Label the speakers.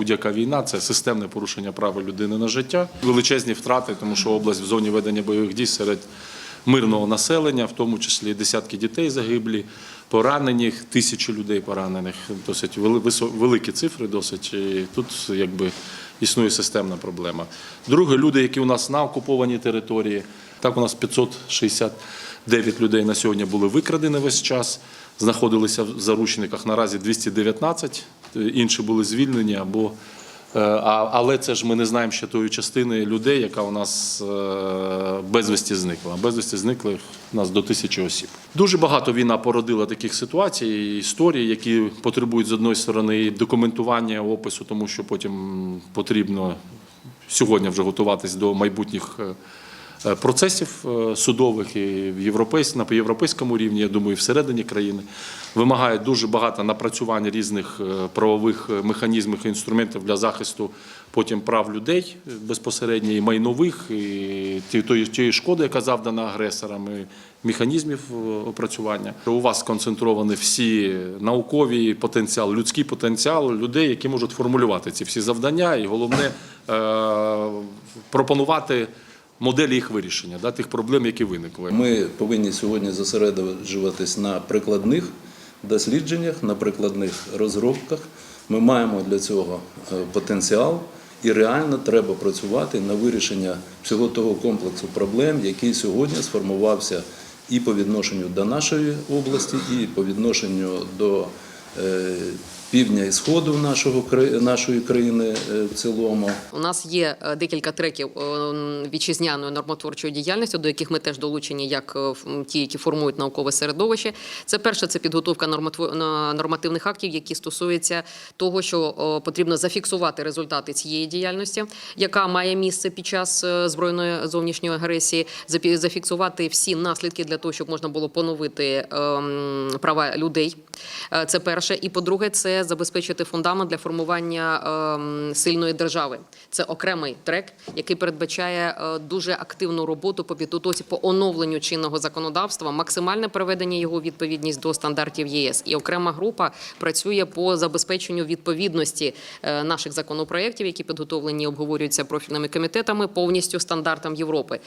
Speaker 1: будь-яка війна це системне порушення права людини на життя, величезні втрати, тому що область в зоні ведення бойових дій серед мирного населення, в тому числі десятки дітей загиблі, поранених, тисячі людей поранених. Досить вели- великі цифри, досить. І тут якби існує системна проблема. Друге, люди, які у нас на окупованій території. Так, у нас 569 людей на сьогодні були викрадені весь час, знаходилися в заручниках наразі 219, інші були звільнені або. Е, але це ж ми не знаємо ще тої частини людей, яка у нас е, безвісті зникла. Безвісті зникли у нас до тисячі осіб. Дуже багато війна породила таких ситуацій, історій, які потребують з одної сторони документування опису, тому що потім потрібно сьогодні вже готуватись до майбутніх. Е, Процесів е, судових і в європейсь, на європейському рівні, я думаю, і всередині країни вимагає дуже багато напрацювання різних е, правових механізмів і інструментів для захисту потім прав людей безпосередньо і майнових, і тієї шкоди, яка завдана агресорам, і механізмів опрацювання. У вас сконцентровані всі науковий потенціал, людський потенціал людей, які можуть формулювати ці всі завдання, і головне пропонувати моделі їх вирішення, да, тих проблем, які виникли.
Speaker 2: Ми повинні сьогодні зосереджуватись на прикладних дослідженнях, на прикладних розробках. Ми маємо для цього е, потенціал, і реально треба працювати на вирішення всього того комплексу проблем, який сьогодні сформувався і по відношенню до нашої області, і по відношенню до півдня і сходу нашого нашої країни е, в цілому.
Speaker 3: У нас є е, декілька треків е, вітчизняної нормотворчої діяльності, до яких ми теж долучені, як е, ті, які формують наукове середовище. Це перше, це підготовка нормативних актів, які стосуються того, що е, потрібно зафіксувати результати цієї діяльності, яка має місце під час е, збройної зовнішньої агресії, зафіксувати всі наслідки для того, щоб можна було поновити права людей. Е, Це перше. І по-друге, це забезпечити фундамент для формування ем, сильної держави. Це окремий трек, який передбачає е, дуже активну роботу по підготовці по оновленню чинного законодавства, максимальне приведення його відповідність до стандартів ЄС. І окрема група працює по забезпеченню відповідності е, наших законопроєктів, які підготовлені і обговорюються профільними комітетами, повністю стандартам Європи.